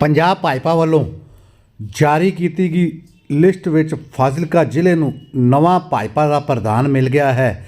ਪੰਜਾਬ ਭਾਜਪਾ ਵੱਲੋਂ ਜਾਰੀ ਕੀਤੀ ਗਈ ਲਿਸਟ ਵਿੱਚ ਫਾਜ਼ਿਲਕਾ ਜ਼ਿਲ੍ਹੇ ਨੂੰ ਨਵਾਂ ਭਾਜਪਾ ਦਾ ਪ੍ਰਧਾਨ ਮਿਲ ਗਿਆ ਹੈ।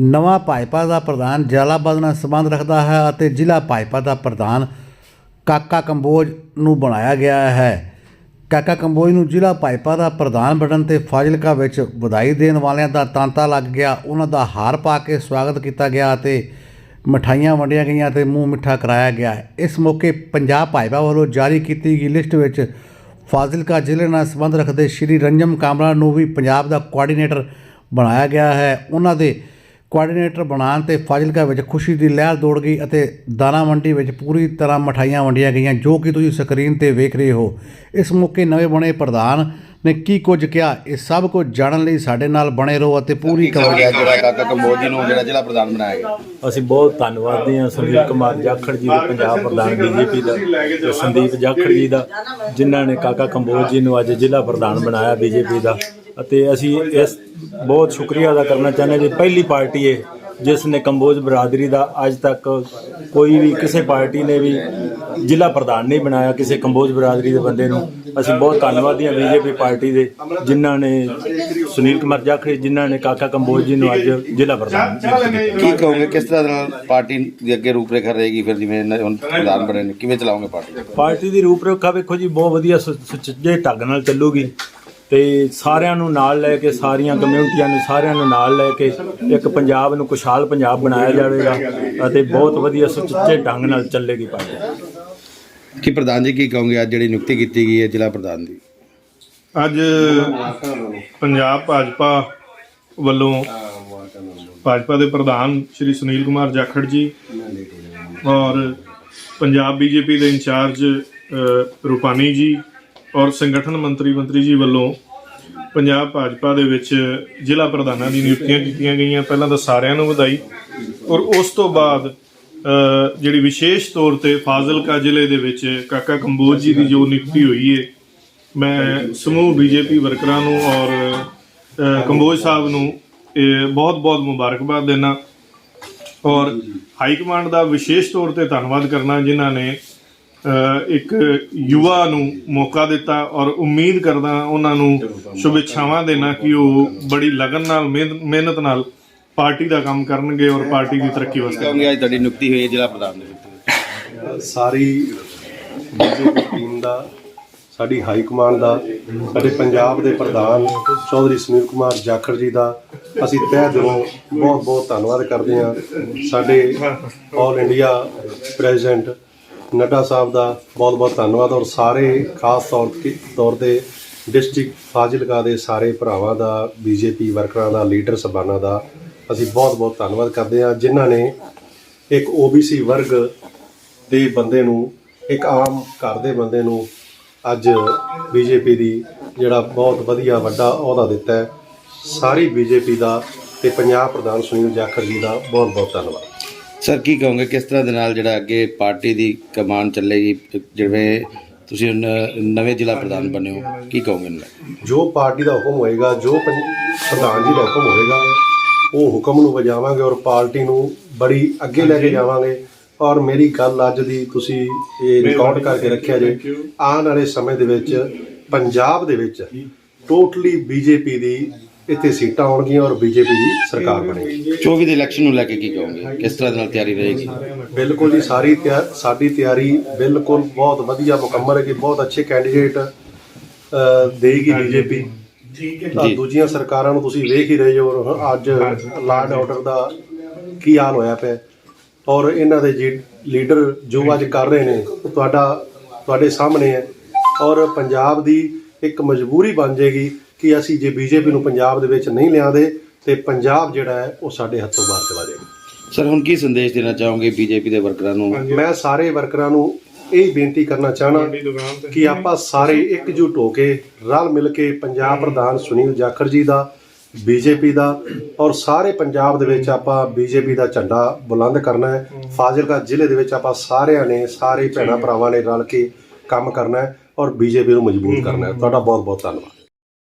ਨਵਾਂ ਭਾਜਪਾ ਦਾ ਪ੍ਰਧਾਨ ਜਲਾਲਾਬਾਦ ਨਾਲ ਸੰਬੰਧ ਰੱਖਦਾ ਹੈ ਅਤੇ ਜ਼ਿਲ੍ਹਾ ਭਾਜਪਾ ਦਾ ਪ੍ਰਧਾਨ ਕਾਕਾ ਕੰਬੋਜ ਨੂੰ ਬਣਾਇਆ ਗਿਆ ਹੈ। ਕਾਕਾ ਕੰਬੋਜ ਨੂੰ ਜ਼ਿਲ੍ਹਾ ਭਾਜਪਾ ਦਾ ਪ੍ਰਧਾਨ ਬਣਨ ਤੇ ਫਾਜ਼ਿਲਕਾ ਵਿੱਚ ਵਧਾਈ ਦੇਣ ਵਾਲਿਆਂ ਦਾ ਤਾਂਤਾ ਲੱਗ ਗਿਆ। ਉਹਨਾਂ ਦਾ ਹਾਰ ਪਾ ਕੇ ਸਵਾਗਤ ਕੀਤਾ ਗਿਆ ਅਤੇ ਮਠਾਈਆਂ ਵੰਡੀਆਂ ਗਈਆਂ ਤੇ ਮੂੰਹ ਮਿੱਠਾ ਕਰਾਇਆ ਗਿਆ ਇਸ ਮੌਕੇ ਪੰਜਾਬ ਭਾਜਪਾ ਵੱਲੋਂ ਜਾਰੀ ਕੀਤੀ ਗਈ ਲਿਸਟ ਵਿੱਚ ਫਾਜ਼ਿਲਕਾ ਜ਼ਿਲ੍ਹੇ ਨਾਲ ਸੰਬੰਧ ਰੱਖਦੇ ਸ਼੍ਰੀ ਰੰਜਮ ਕਾਮਰਾ ਨੂੰ ਵੀ ਪੰਜਾਬ ਦਾ ਕੋਆਰਡੀਨੇਟਰ ਬਣਾਇਆ ਗਿਆ ਹੈ। ਉਹਨਾਂ ਦੇ ਕੋਆਰਡੀਨੇਟਰ ਬਣਾਉਣ ਤੇ ਫਾਜ਼ਿਲਕਾ ਵਿੱਚ ਖੁਸ਼ੀ ਦੀ ਲਹਿਰ ਦੌੜ ਗਈ ਅਤੇ ਦਾਣਾ ਮੰਡੀ ਵਿੱਚ ਪੂਰੀ ਤਰ੍ਹਾਂ ਮਠਾਈਆਂ ਵੰਡੀਆਂ ਗਈਆਂ, ਜੋ ਕਿ ਤੁਸੀਂ ਸਕਰੀਨ ਤੇ ਵੇਖ ਰਹੇ ਹੋ। ਇਸ ਮੌਕੇ ਨਵੇਂ ਬਣੇ ਪ੍ਰਧਾਨ ਨੇ ਕੀ ਕੁਝ ਕਿਹਾ ਇਹ ਸਭ ਕੁਝ ਜਾਣਨ ਲਈ ਸਾਡੇ ਨਾਲ ਬਣੇ ਰਹੋ ਅਤੇ ਪੂਰੀ ਗਿਆ ਜਿਹੜਾ ਕਾਕਾ ਕੰਬੋਜ ਜੀ ਨੂੰ ਜਿਹੜਾ ਜ਼ਿਲ੍ਹਾ ਪ੍ਰਧਾਨ ਬਣਾਇਆ ਗਿਆ। ਅਸੀਂ ਬਹੁਤ ਧੰਨਵਾਦੀ ਹਾਂ ਸੰਦੀਪ ਕੁਮਾਰ ਜਾਖੜ ਜੀ ਦੇ ਪੰਜਾਬ ਪ੍ਰਧਾਨ ਬੀਜੇਪੀ ਦਾ ਤੇ ਸੰਦੀਪ ਜਾਖੜ ਜੀ ਦਾ ਜਿਨ੍ਹਾਂ ਨੇ ਕਾਕਾ ਕੰਬੋਜ ਜੀ ਨੂੰ ਅੱਜ ਜ਼ਿਲ੍ਹਾ ਪ੍ਰਧਾਨ ਬਣਾਇਆ ਬੀਜੇਪੀ ਦਾ। ਅਤੇ ਅਸੀਂ ਇਸ ਬਹੁਤ ਸ਼ੁਕਰੀਆ ਅਦਾ ਕਰਨਾ ਚਾਹੁੰਦੇ ਹਾਂ ਜੀ ਪਹਿਲੀ ਪਾਰਟੀ ਹੈ ਜਿਸ ਨੇ ਕੰਬੋਜ ਬਰਾਦਰੀ ਦਾ ਅੱਜ ਤੱਕ ਕੋਈ ਵੀ ਕਿਸੇ ਪਾਰਟੀ ਨੇ ਵੀ ਜ਼ਿਲ੍ਹਾ ਪ੍ਰਧਾਨ ਨਹੀਂ ਬਣਾਇਆ ਕਿਸੇ ਕੰਬੋਜ ਬਰਾਦਰੀ ਦੇ ਬੰਦੇ ਨੂੰ। ਅਸੀਂ ਬਹੁਤ ਧੰਨਵਾਦੀ ਹਾਂ ਬੀਜੇਪੀ ਪਾਰਟੀ ਦੇ ਜਿਨ੍ਹਾਂ ਨੇ ਸੁਨੀਲ ਕੁਮਾਰ ਜਾਖੜ ਜਿਨ੍ਹਾਂ ਨੇ ਕਾਕਾ ਕੰਬੋਜ ਜੀ ਨੂੰ ਅੱਜ ਜ਼ਿਲ੍ਹਾ ਪ੍ਰਧਾਨ ਕੀ ਕਹੋਗੇ ਕਿਸ ਤਰ੍ਹਾਂ ਦੇ ਨਾਲ ਪਾਰਟੀ ਦੀ ਅੱਗੇ ਰੂਪਰੇਖਾ ਰਹੇਗੀ ਫਿਰ ਜਿਵੇਂ ਇਹਨਾਂ ਹੁਣ ਪ੍ਰਧਾਨ ਬਣੇ ਨੇ? ਕਿਵੇਂ ਚਲਾਓਗੇ ਪਾਰਟੀ? ਪਾਰਟੀ ਦੀ ਰੂਪਰੇਖਾ ਵੇਖੋ ਜੀ ਬਹੁਤ ਵਧੀਆ ਸੁਚੱਜੇ ਢੰਗ ਨਾਲ ਚੱਲੂਗੀ। ਤੇ ਸਾਰਿਆਂ ਨੂੰ ਨਾਲ ਲੈ ਕੇ ਸਾਰੀਆਂ ਕਮਿਊਨਿਟੀਆਂ ਨੂੰ ਸਾਰਿਆਂ ਨੂੰ ਨਾਲ ਲੈ ਕੇ ਇੱਕ ਪੰਜਾਬ ਨੂੰ ਖੁਸ਼ਹਾਲ ਪੰਜਾਬ ਬਣਾਇਆ ਜਾਵੇਗਾ ਅਤੇ ਬਹੁਤ ਵਧੀਆ ਸੁਚੱਜੇ ਢੰਗ ਨਾਲ ਚੱਲੇਗੀ ਪਾਰਟੀ। ਕੀ ਪ੍ਰਧਾਨ ਜੀ ਕੀ ਕਹੋਗੇ? ਅੱਜ ਜਿਹੜੀ ਨਿਯੁਕਤੀ ਕੀਤੀ ਗਈ ਹੈ ਜ਼ਿਲ੍ਹਾ ਪ੍ਰਧਾਨ ਦੀ। ਅੱਜ ਪੰਜਾਬ ਭਾਜਪਾ ਵੱਲੋਂ ਭਾਜਪਾ ਦੇ ਪ੍ਰਧਾਨ ਸ਼੍ਰੀ ਸੁਨੀਲ ਕੁਮਾਰ ਜਾਖੜ ਜੀ ਔਰ ਪੰਜਾਬ ਬੀਜੇਪੀ ਦੇ ਇੰਚਾਰਜ ਰੂਪਾਨੀ ਜੀ ਔਰ ਸੰਗਠਨ ਮੰਤਰੀ ਮੰਤਰੀ ਜੀ ਵੱਲੋਂ ਪੰਜਾਬ ਭਾਜਪਾ ਦੇ ਵਿੱਚ ਜ਼ਿਲ੍ਹਾ ਪ੍ਰਧਾਨਾਂ ਦੀ ਨਿਯੁਕਤੀਆਂ ਕੀਤੀਆਂ ਗਈਆਂ। ਪਹਿਲਾਂ ਤਾਂ ਸਾਰਿਆਂ ਨੂੰ ਵਧਾਈ। ਔਰ ਉਸ ਤੋਂ ਬਾਅਦ ਜਿਹੜੀ ਵਿਸ਼ੇਸ਼ ਤੌਰ ਤੇ ਫਾਜ਼ਿਲਕਾ ਜ਼ਿਲ੍ਹੇ ਦੇ ਵਿੱਚ ਕਾਕਾ ਕੰਬੋਜ ਜੀ ਦੀ ਜੋ ਨਿਯੁਕਤੀ ਹੋਈ ਹੈ ਮੈਂ ਸਮੂਹ ਬੀਜੇਪੀ ਵਰਕਰਾਂ ਨੂੰ ਔਰ ਕੰਬੋਜ ਸਾਹਿਬ ਨੂੰ ਬਹੁਤ ਬਹੁਤ ਮੁਬਾਰਕਬਾਦ ਦੇਣਾ। ਔਰ ਹਾਈ ਕਮਾਂਡ ਦਾ ਵਿਸ਼ੇਸ਼ ਤੌਰ ਤੇ ਧੰਨਵਾਦ ਕਰਨਾ ਜਿਨ੍ਹਾਂ ਨੇ ਇੱਕ ਯੁਵਾ ਨੂੰ ਮੌਕਾ ਦਿੱਤਾ ਔਰ ਉਮੀਦ ਕਰਦਾ ਉਹਨਾਂ ਨੂੰ ਸ਼ੁਭੇੱਛਾਵਾਂ ਦੇਣਾ ਕਿ ਉਹ ਬੜੀ ਲਗਨ ਨਾਲ ਮਿਹਨਤ ਮਿਹਨਤ ਨਾਲ ਪਾਰਟੀ ਦਾ ਕੰਮ ਕਰਨਗੇ ਔਰ ਪਾਰਟੀ ਦੀ ਤਰੱਕੀ ਵਾਸਤੇ ਕਹੋਗੇ ਅੱਜ ਤੁਹਾਡੀ ਨਿਯੁਕਤੀ ਹੋਈ ਹੈ ਜ਼ਿਲ੍ਹਾ ਪ੍ਰਧਾਨ ਦੇ ਵਿੱਚ। ਸਾਰੀ ਬੀਜੇਪੀ ਟੀਮ ਦਾ ਸਾਡੀ ਹਾਈ ਕਮਾਂਡ ਦਾ ਸਾਡੇ ਪੰਜਾਬ ਦੇ ਪ੍ਰਧਾਨ ਚੌਧਰੀ ਸੁਨੀਲ ਕੁਮਾਰ ਜਾਖੜ ਜੀ ਦਾ ਅਸੀਂ ਤਹਿ ਦਿਲੋਂ ਬਹੁਤ ਬਹੁਤ ਧੰਨਵਾਦ ਕਰਦੇ ਹਾਂ। ਸਾਡੇ ਆਲ ਇੰਡੀਆ ਪ੍ਰੈਜ਼ੀਡੈਂਟ ਨੱਡਾ ਸਾਹਿਬ ਦਾ ਬਹੁਤ ਬਹੁਤ ਧੰਨਵਾਦ ਔਰ ਸਾਰੇ ਖਾਸ ਤੌਰ ਤੇ ਤੌਰ ਤੇ ਡਿਸਟ੍ਰਿਕਟ ਫਾਜ਼ਿਲਕਾ ਦੇ ਸਾਰੇ ਭਰਾਵਾਂ ਦਾ, ਬੀਜੇਪੀ ਵਰਕਰਾਂ ਦਾ, ਲੀਡਰ ਸਭਾਨਾਂ ਦਾ ਅਸੀਂ ਬਹੁਤ ਬਹੁਤ ਧੰਨਵਾਦ ਕਰਦੇ ਹਾਂ, ਜਿਨ੍ਹਾਂ ਨੇ ਇੱਕ OBC ਵਰਗ ਦੇ ਬੰਦੇ ਨੂੰ, ਇੱਕ ਆਮ ਘਰ ਦੇ ਬੰਦੇ ਨੂੰ ਅੱਜ ਬੀਜੇਪੀ ਦੀ ਜਿਹੜਾ ਬਹੁਤ ਵਧੀਆ ਵੱਡਾ ਅਹੁਦਾ ਦਿੱਤਾ ਹੈ। ਸਾਰੀ ਬੀਜੇਪੀ ਦਾ ਤੇ ਪੰਜਾਬ ਪ੍ਰਧਾਨ ਸੁਨੀਲ ਜਾਖੜ ਜੀ ਦਾ ਬਹੁਤ ਬਹੁਤ ਧੰਨਵਾਦ। ਸਰ ਕੀ ਕਹੋਗੇ? ਕਿਸ ਤਰ੍ਹਾਂ ਦੇ ਨਾਲ ਜਿਹੜਾ ਅੱਗੇ ਪਾਰਟੀ ਦੀ ਕਮਾਨ ਚੱਲੇਗੀ? ਜਿਵੇਂ ਤੁਸੀਂ ਹੁਣ ਨਵੇਂ ਜ਼ਿਲ੍ਹਾ ਪ੍ਰਧਾਨ ਬਣੇ ਹੋ ਕੀ ਕਹੋਗੇ? ਜੋ ਪਾਰਟੀ ਦਾ ਹੁਕਮ ਹੋਏਗਾ ਜੋ ਪੰ- ਪ੍ਰਧਾਨ ਜੀ ਦਾ ਹੁਕਮ ਹੋਏਗਾ ਉਹ ਹੁਕਮ ਨੂੰ ਵਜਾਵਾਂਗੇ ਔਰ ਪਾਰਟੀ ਨੂੰ ਬੜੀ ਅੱਗੇ ਲੈ ਕੇ ਜਾਵਾਂਗੇ। ਔਰ ਮੇਰੀ ਗੱਲ ਅੱਜ ਦੀ ਤੁਸੀਂ ਇਹ ਰਿਕਾਰਡ ਕਰਕੇ ਰੱਖਿਆ ਜੇ ਆਉਣ ਵਾਲੇ ਸਮੇਂ ਦੇ ਵਿੱਚ ਪੰਜਾਬ ਦੇ ਵਿੱਚ ਟੋਟਲੀ ਬੀਜੇਪੀ ਦੀ ਇੱਥੇ ਸੀਟਾਂ ਆਉਣਗੀਆਂ ਔਰ ਬੀਜੇਪੀ ਦੀ ਸਰਕਾਰ ਬਣੇਗੀ। 24 ਦੇ ਇਲੈਕਸ਼ਨ ਨੂੰ ਲੈ ਕੇ ਕੀ ਕਹੋਗੇ? ਕਿਸ ਤਰ੍ਹਾਂ ਦੇ ਨਾਲ ਤਿਆਰੀ ਰਹੇਗੀ? ਬਿਲਕੁਲ ਜੀ ਸਾਰੀ ਤਿਆ- ਸਾਡੀ ਤਿਆਰੀ ਬਿਲਕੁਲ ਬਹੁਤ ਵਧੀਆ ਮੁਕੰਮਲ ਹੈ ਕਿ ਬਹੁਤ ਅੱਛੇ ਕੈਂਡੀਡੇਟ ਅ, ਦੇਗੀ ਬੀਜੇਪੀ। ਤਾਂ ਜੀ। ਦੂਜੀਆਂ ਸਰਕਾਰਾਂ ਨੂੰ ਤੁਸੀਂ ਵੇਖ ਹੀ ਰਹੇ ਹੋ ਔਰ ਅੱਜ ਲਾਰਡ ਆਰਡਰ ਦਾ ਕੀ ਹਾਲ ਹੋਇਆ ਪਿਆ। ਔਰ ਇਹਨਾਂ ਦੇ ਜੀ ਲੀਡਰ ਜੋ ਅੱਜ ਕਰ ਰਹੇ ਨੇ ਉਹ ਤੁਹਾਡਾ ਤੁਹਾਡੇ ਸਾਹਮਣੇ ਹੈ। ਔਰ ਪੰਜਾਬ ਦੀ ਇੱਕ ਮਜਬੂਰੀ ਬਣ ਜਾਏਗੀ। ਕਿ ਅਸੀਂ ਜੇ ਬੀਜੇਪੀ ਨੂੰ ਪੰਜਾਬ ਦੇ ਵਿੱਚ ਨਹੀਂ ਲਿਆਂਦੇ ਤੇ ਪੰਜਾਬ ਜਿਹੜਾ ਹੈ ਉਹ ਸਾਡੇ ਹੱਥੋਂ ਬਾਹਰ ਚਲਾ ਜਾਏਗਾ। ਸਰ ਹੁਣ ਕੀ ਸੰਦੇਸ਼ ਦੇਣਾ ਚਾਹੋਗੇ ਬੀਜੇਪੀ ਦੇ ਵਰਕਰਾਂ ਨੂੰ? ਮੈਂ ਸਾਰੇ ਵਰਕਰਾਂ ਨੂੰ ਇਹ ਬੇਨਤੀ ਕਰਨਾ ਚਾਹਣਾ ਕਿ ਆਪਾਂ ਸਾਰੇ ਇਕਜੁੱਟ ਹੋ ਕੇ ਰਲ ਮਿਲ ਕੇ ਪੰਜਾਬ ਪ੍ਰਧਾਨ ਸੁਨੀਲ ਜਾਖੜ ਜੀ ਦਾ ਬੀਜੇਪੀ ਦਾ ਔਰ ਸਾਰੇ ਪੰਜਾਬ ਦੇ ਵਿੱਚ ਆਪਾਂ ਬੀਜੇਪੀ ਦਾ ਝੰਡਾ ਬੁਲੰਦ ਕਰਨਾ ਹੈ। ਫਾਜ਼ਿਲਕਾ ਜ਼ਿਲ੍ਹੇ ਦੇ ਵਿੱਚ ਆਪਾਂ ਸਾਰਿਆਂ ਨੇ ਸਾਰੇ ਭੈਣਾਂ ਭਰਾਵਾਂ ਨੇ ਰਲ ਕੇ ਕੰਮ ਕਰਨਾ ਹੈ ਔਰ ਬੀਜੇਪੀ ਨੂੰ ਮਜ਼ਬੂਤ ਕਰਨਾ ਹੈ। ਤੁਹਾਡਾ ਬਹੁਤ ਬਹੁਤ ਧੰਨਵਾਦ।